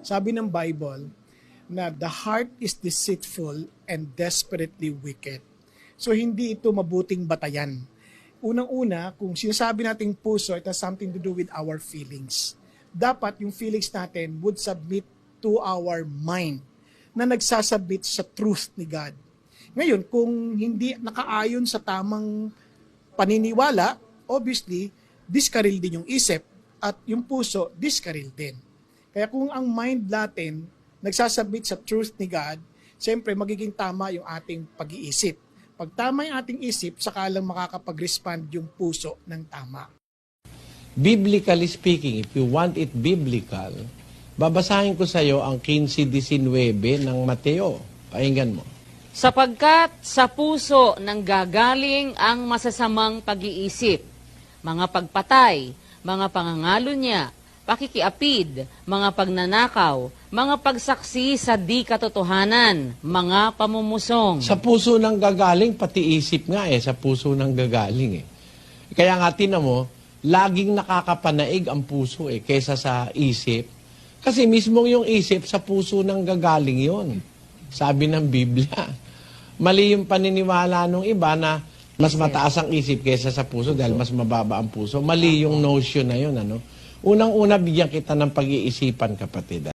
Sabi ng Bible na the heart is deceitful and desperately wicked. So hindi ito mabuting batayan. Unang-una, kung sinasabi nating puso, it has something to do with our feelings. Dapat yung feelings natin would submit to our mind na nagsasubmit sa truth ni God. Ngayon, kung hindi nakaayon sa tamang paniniwala, obviously, diskaril din yung isip at yung puso, diskaril din. Kaya kung ang mind natin nagsasubmit sa truth ni God, siyempre magiging tama yung ating pag-iisip. Pag tama yung ating isip, saka lang makakapag-respond yung puso ng tama. Biblically speaking, if you want it biblical, babasahin ko sa iyo ang 15.19 ng Mateo. Pakinggan mo. Sapagkat sa puso nang gagaling ang masasamang pag-iisip, mga pagpatay, mga pangangalo niya, pakikiapid, mga pagnanakaw, mga pagsaksi sa di katotohanan, mga pamumusong. Sa puso ng gagaling, pati isip nga eh, sa puso ng gagaling eh. Kaya nga tinan mo, laging nakakapanaig ang puso eh, kesa sa isip. Kasi mismo yung isip, sa puso ng gagaling yon. Sabi ng Biblia. Mali yung paniniwala ng iba na mas mataas ang isip kesa sa puso dahil mas mababa ang puso. Mali yung notion na yun. Ano? Unang-una, bigyan kita ng pag-iisipan, kapatid.